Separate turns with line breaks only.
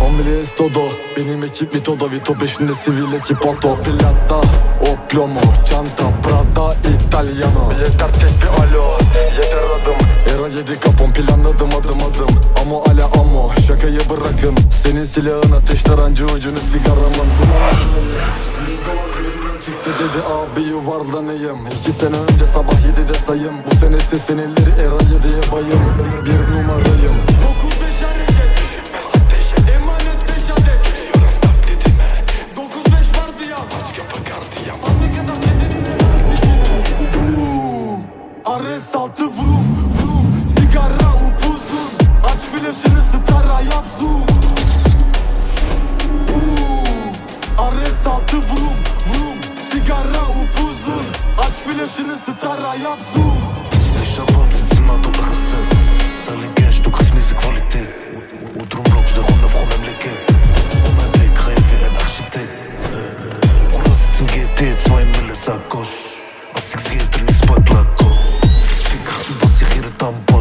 Ombre todo Benim ekip Vito'da Vito beşinde sivil ekip Otto Plata O plomo Çanta Prada Italiano. Yeter tek bir alo Yeter adım. Era yedi kapon planladım adım adım. Amo ala amo Şakayı bırakın. Senin silahın ateş tarancı ucunu sigaramın. Çıktı dedi abi yuvarlanayım. İki sene önce sabah yedide sayım. Bu sene seslenirleri era yediye bayım. Bir numarayım. Dokuz Ares altı vrum vrum Sigara upuzun. Aç flaşını stara yap zoom Ares altı vrum vrum Sigara upuzun. Aç flaşını stara yap zoom
tambor.